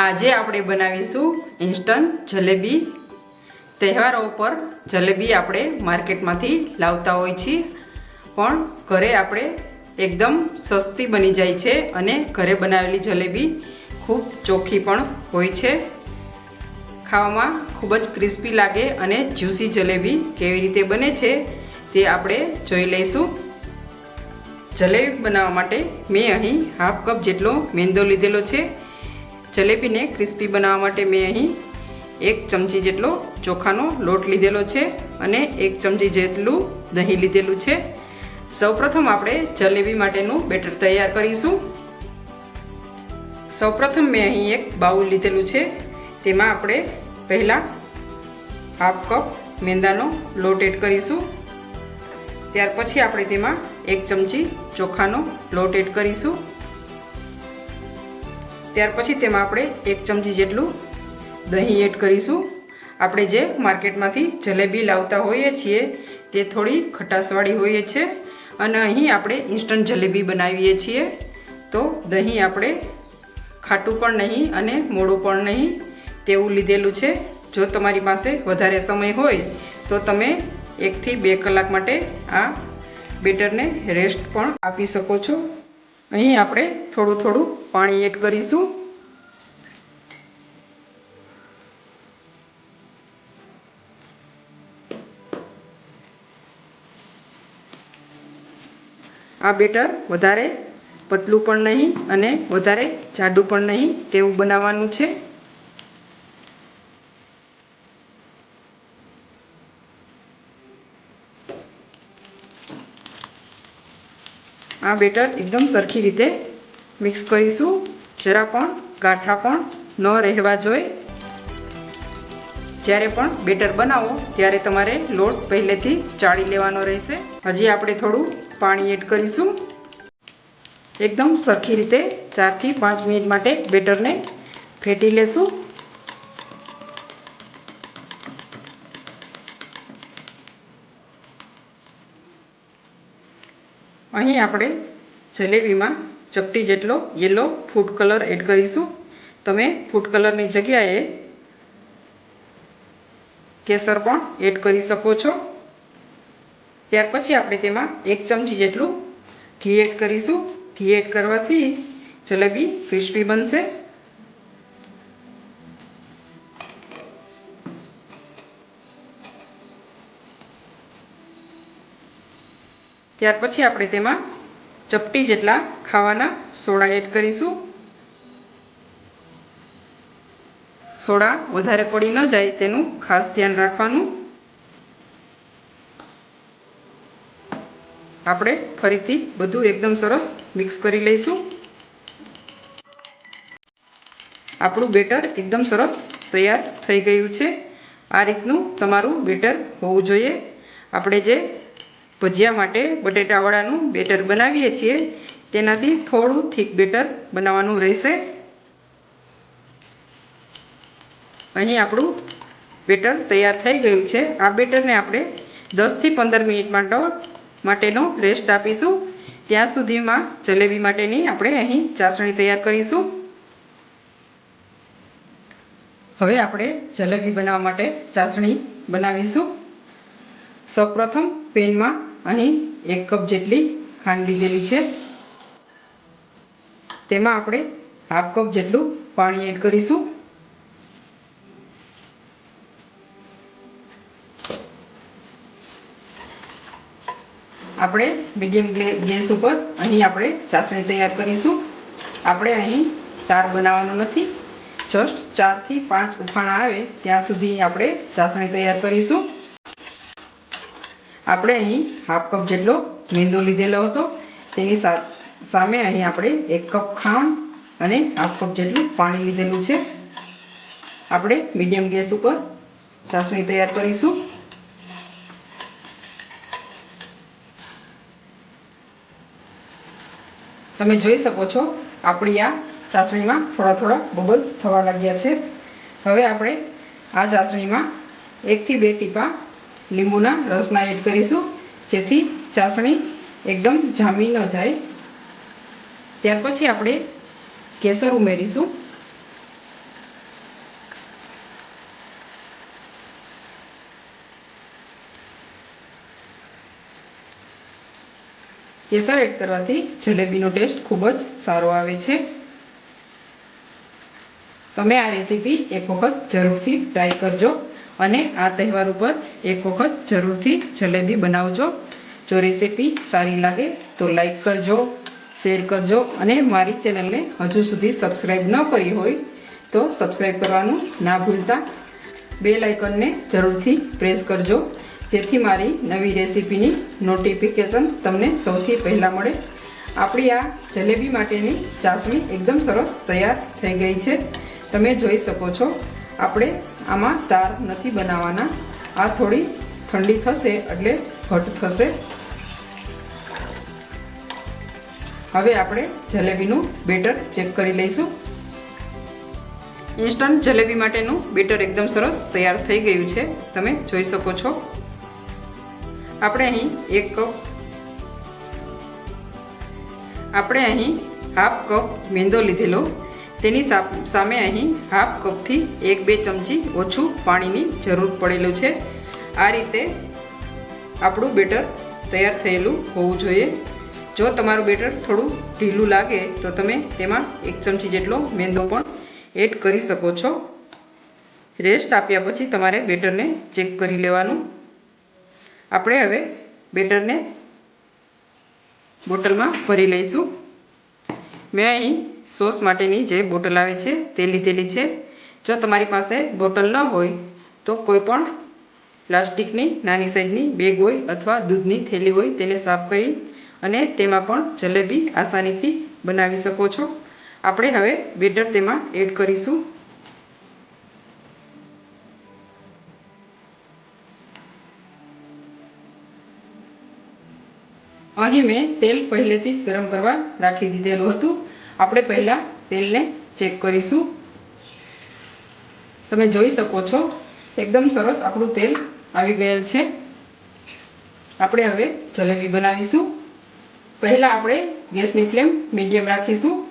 આજે આપણે બનાવીશું ઇન્સ્ટન્ટ જલેબી. તહેવારો ઉપર જલેબી આપણે માર્કેટમાંથી લાવતા હોય છીએ. પણ ઘરે આપણે એકદમ સસ્તી બની જાય છે અને ઘરે બનાવેલી જલેબી ખૂબ ચોખ્ખી પણ હોય છે. ખાવામાં ખૂબ જ ક્રિસ્પી લાગે અને જ્યુસી જલેબી કેવી રીતે બને છે તે આપણે જોઈ લઈશું. જલેબી બનાવવા માટે મેં અહીં હાફ કપ જેટલો મેંદો લીધેલો છે. જલેબીને ક્રિસ્પી બનાવવા માટે મેં અહીં એક ચમચી જેટલો ચોખાનો લોટ લીધેલો છે અને એક ચમચી જેટલું દહીં લીધેલું છે. સૌપ્રથમ આપણે જલેબી માટેનું બેટર તૈયાર કરીશું. સૌપ્રથમ મેં અહીં એક બાઉલ લીધેલું છે. તેમાં આપણે પહેલાં હાફ કપ મેંદાનો લોટ એડ કરીશું. ત્યાર પછી આપણે તેમાં એક ચમચી ચોખાનો લોટ એડ કરીશું. ત્યાર પછી તેમાં આપણે એક ચમચી જેટલું દહીં એડ કરીશું. આપણે જે માર્કેટમાંથી જલેબી લાવતા હોઈએ છીએ, તે થોડી ખટાશવાળી હોઈએ છે અને અહીં આપણે ઇન્સ્ટન્ટ જલેબી બનાવીએ છીએ. તો દહીં આપણે ખાટું પણ નહીં અને મોડું પણ નહીં તેવું લીધેલું છે. જો તમારી પાસે વધારે સમય હોય, તો તમે એકથી બે કલાક માટે આ બેટરને રેસ્ટ પણ આપી શકો છો. અહીં આપણે થોડું થોડું પાણી એડ કરીશું. આ બેટર વધારે પતલું પણ નહીં અને વધારે જાડું પણ નહીં તેવું બનાવવાનું છે. આ બેટર એકદમ સરખી રીતે મિક્સ કરીશું. જરા પણ ગાંઠા પણ ન રહેવા જોઈએ. જ્યારે પણ બેટર બનાવો, ત્યારે તમારે લોટ પહેલેથી ચાળી લેવાનો રહેશે. હજી આપણે થોડું પાણી એડ કરીશું. એકદમ સરખી રીતે ચારથી પાંચ મિનિટ માટે બેટરને ફેટી લેશું. અહીં આપણે જલેબીમાં ચપટી જેટલો યલો ફૂડ કલર એડ કરીશું. તમે ફૂડ કલરની જગ્યાએ કેસર પણ એડ કરી શકો છો. ત્યાર પછી આપણે તેમાં એક ચમચી જેટલું ઘી એડ કરીશું. ઘી એડ કરવાથી જલેબી ક્રિસ્પી બનશે. ત્યાર પછી આપણે તેમાં ચપટી જેટલા ખાવાના સોડા એડ કરીશું. સોડા વધારે પડી ન જાય તેનું ખાસ ધ્યાન રાખવાનું. આપણે ફરીથી બધું એકદમ સરસ મિક્સ કરી લઈશું. આપણું બેટર એકદમ સરસ તૈયાર થઈ ગયું છે. આ રીતનું તમારું બેટર હોવું જોઈએ. આપણે જે ભજીયા માટે બટેટાવાળાનું બેટર બનાવીએ છીએ. તેનાથી થોડું થીક બેટર બનાવવાનું રહેશે. અહીં આપણું બેટર તૈયાર થઈ ગયું છે. આ બેટરને આપણે દસથી પંદર મિનિટ માટે માટેનો રેસ્ટ આપીશું. ત્યાં સુધીમાં જલેબી માટેની આપણે અહીં ચાસણી તૈયાર કરીશું. હવે આપણે જલેબી બનાવવા માટે ચાસણી બનાવીશું. સૌપ્રથમ પેનમાં અહીં એક કપ જેટલી ખાંડ લીધેલી છે. તેમાં આપણે હાફ કપ જેટલું પાણી એડ કરીશું. આપણે મીડિયમ ગેસ ઉપર અહીં આપણે ચાસણી તૈયાર કરીશું. આપણે અહીં તાર બનાવવાનો નથી. જસ્ટ ચારથી પાંચ ઉફાણા આવે ત્યાં સુધી આપણે ચાસણી તૈયાર કરીશું. આપણે અહીં હાફ કપ જેટલો મેંદો લીધેલો હતો. તેની સામે અહીં આપણે એક કપ ખાંડ અને હાફ કપ જેટલું પાણી લીધેલું છે. આપણે મીડિયમ ગેસ ઉપર ચાસણી તૈયાર કરીશું. તમે જોઈ શકો છો, આપણી આ ચાસણીમાં થોડા થોડા બબલ્સ થવા લાગ્યા છે. હવે આપણે આ ચાસણીમાં એકથી બે ટીપા લીંબુના રસના એડ કરીશું. જેથી ચાસણી એકદમ જામી ન જાય. ત્યાર પછી આપણે કેસર ઉમેરીશું. કેસર એડ કરવાથી જલેબીનો ટેસ્ટ ખૂબ જ સારો આવે છે. તમે આ રેસીપી એક વખત જરૂરથી ટ્રાય કરજો. અને આ તહેવાર ઉપર એક વખત જરૂરથી જલેબી બનાવજો. જો રેસીપી સારી લાગે તો લાઈક કરજો શેર કરજો અને મારી ચેનલને હજુ સુધી સબસ્ક્રાઈબ ન કરી હોય તો સબસ્ક્રાઈબ કરવાનું ના ભૂલતા. બે લાઇકનને જરૂરથી પ્રેસ કરજો, જેથી મારી નવી રેસીપીની નોટિફિકેશન તમને સૌથી પહેલાં મળે. આપણી આ જલેબી માટેની ચાસણી એકદમ સરસ તૈયાર થઈ ગઈ છે. તમે જોઈ શકો છો, આપણે આમાં તાર નથી બનાવવાના. આ થોડી ઠંડી થશે એટલે ઘટ થશે. હવે આપણે જલેબીનું બેટર ચેક કરી લઈશું. ઇન્સ્ટન્ટ જલેબી માટેનું બેટર એકદમ સરસ તૈયાર થઈ ગયું છે. તમે જોઈ શકો છો. આપણે અહીં એક કપ, આપણે અહીં હાફ કપ મેંદો લીધેલો. તેની સામે અહીં હાફ કપથી એક બે ચમચી ઓછું પાણીની જરૂર પડેલું છે. આ રીતે આપણું બેટર તૈયાર થયેલું હોવું જોઈએ. જો તમારું બેટર થોડું ઢીલું લાગે, તો તમે તેમાં એક ચમચી જેટલો મેંદો પણ એડ કરી શકો છો. રેસ્ટ આપ્યા પછી તમારે બેટરને ચેક કરી લેવાનું. આપણે હવે બેટરને બોટલમાં ભરી લઈશું. મેં અહીં સોસ માટેની જે બોટલ આવે છે, તે લીધેલી છે. જો તમારી પાસે બોટલ ન હોય, તો કોઈ પણ પ્લાસ્ટિકની, નાની સાઈઝની બેગ હોય અથવા દૂધની થેલી હોય, તેને સાફ કરી અને તેમાં પણ જલેબી આસાનીથી બનાવી શકો છો. આપણે હવે બેટર તેમાં એડ કરીશું. અહીં મેં તેલ પહેલેથી જ ગરમ કરવા રાખી દીધેલું હતું. આપણે પહેલાં તેલને ચેક કરીશું. તમે જોઈ શકો છો, એકદમ સરસ આપણું તેલ આવી ગયેલ છે. આપણે હવે જલેબી બનાવીશું. પહેલાં આપણે ગેસની ફ્લેમ મીડિયમ રાખીશું.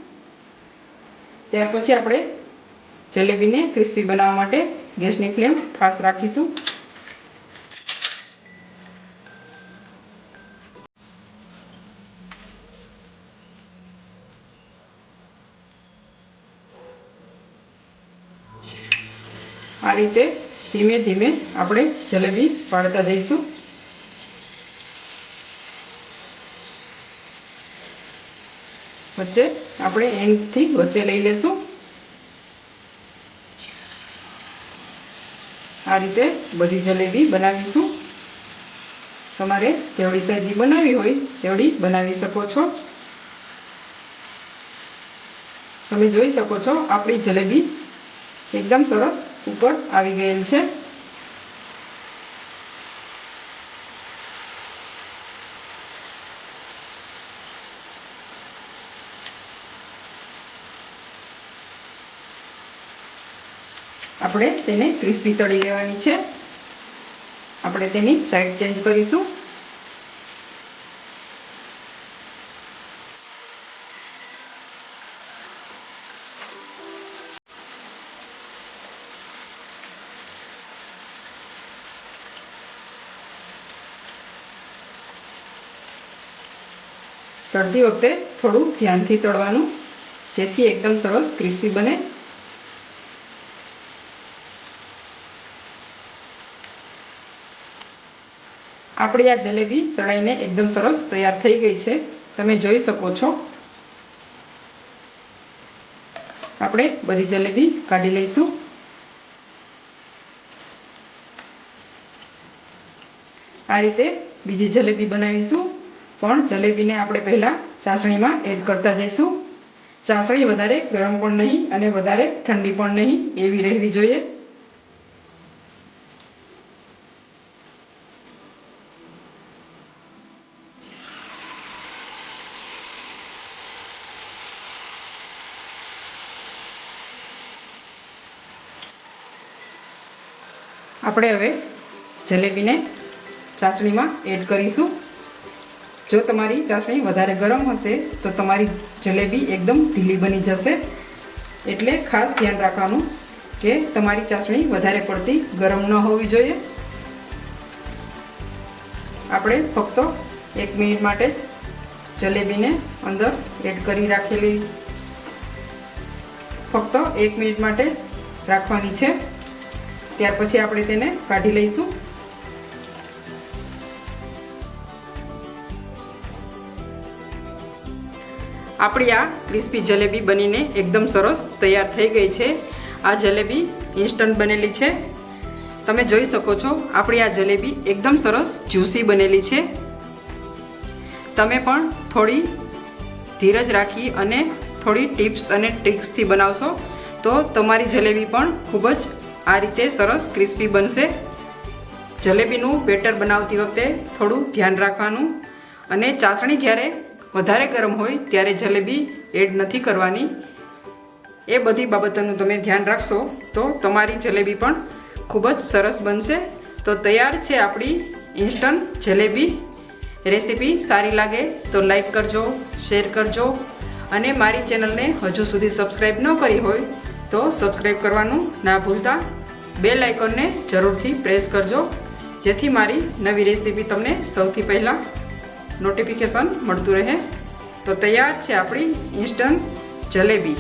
ત્યાર પછી આપણે જલેબીને ક્રિસ્પી બનાવવા માટે ગેસની ફ્લેમ ખાસ રાખીશું. રીતે ધીમે ધીમે આપણે જલેબી પાડતા જઈશું. વચ્ચે આપણે એન્ડથી વચ્ચે લઈ લેશું. આ રીતે બધી જલેબી બનાવીશું. તમારે જેવડી સાઈઝની બનાવી હોય તેવડી બનાવી શકો છો. તમે જોઈ શકો છો આપણી જલેબી એકદમ સરસ ઉપર આવી ગયેલ છે. આપણે તેને ક્રિસ્પી તળી લેવાની છે. આપણે તેની સાઈડ ચેન્જ કરીશું. તળતી વખતે થોડું ધ્યાનથી તળવાનું, જેથી એકદમ સરસ ક્રિસ્પી બને. આપણી આ જલેબી તળાઈને એકદમ સરસ તૈયાર થઈ ગઈ છે. તમે જોઈ શકો છો. આપણે બધી જલેબી કાઢી લઈશું. આ રીતે બીજી જલેબી બનાવીશું. પણ જલેબીને આપણે પહેલાં ચાસણીમાં એડ કરતા જઈશું. ચાસણી વધારે ગરમ પણ નહીં અને વધારે ઠંડી પણ નહીં, એવી રહેવી જોઈએ. આપણે હવે જલેબીને ચાસણીમાં એડ કરીશું. જો તમારી ચાસણી વધારે ગરમ હશે, તો તમારી જલેબી એકદમ ઢીલી બની જશે. એટલે ખાસ ધ્યાન રાખવાનું કે તમારી ચાસણી વધારે પડતી ગરમ ન હોવી જોઈએ. આપણે ફક્ત એક મિનિટ માટે જ જલેબીને અંદર એડ કરી રાખેલી. ફક્ત એક મિનિટ માટે જ રાખવાની છે. ત્યાર પછી આપણે તેને કાઢી લઈશું. આપણી આ ક્રિસ્પી જલેબી બનીને એકદમ સરસ તૈયાર થઈ ગઈ છે. આ જલેબી ઇન્સ્ટન્ટ બનેલી છે. તમે જોઈ શકો છો, આપણી આ જલેબી એકદમ સરસ જ્યુસી બનેલી છે. તમે પણ થોડી ધીરજ રાખી અને થોડી ટિપ્સ અને ટ્રિક્સથી બનાવશો, તો તમારી જલેબી પણ ખૂબ જ આ રીતે સરસ ક્રિસ્પી બનશે. જલેબીનું બેટર બનાવતી વખતે થોડું ધ્યાન રાખવાનું અને ચાસણી જ્યારે વધારે ગરમ હોય ત્યારે જલેબી એડ નથી કરવાની. એ બધી બાબતોનું તમે ધ્યાન રાખશો તો તમારી જલેબી પણ ખૂબ જ સરસ બનશે. તો તૈયાર છે આપણી ઇન્સ્ટન્ટ જલેબી. રેસીપી સારી લાગે તો લાઈક કરજો, શેર કરજો અને મારી ચેનલને હજુ સુધી સબસ્ક્રાઈબ ન કરી હોય તો સબસ્ક્રાઈબ કરવાનું ના ભૂલતા. બેલ આઇકોનને જરૂરથી પ્રેસ કરજો. જેથી મારી નવી રેસીપી તમને સૌથી પહેલાં નોટિફિકેશન મળતું રહે. તો તૈયાર છે આપણી ઇન્સ્ટન્ટ જલેબી.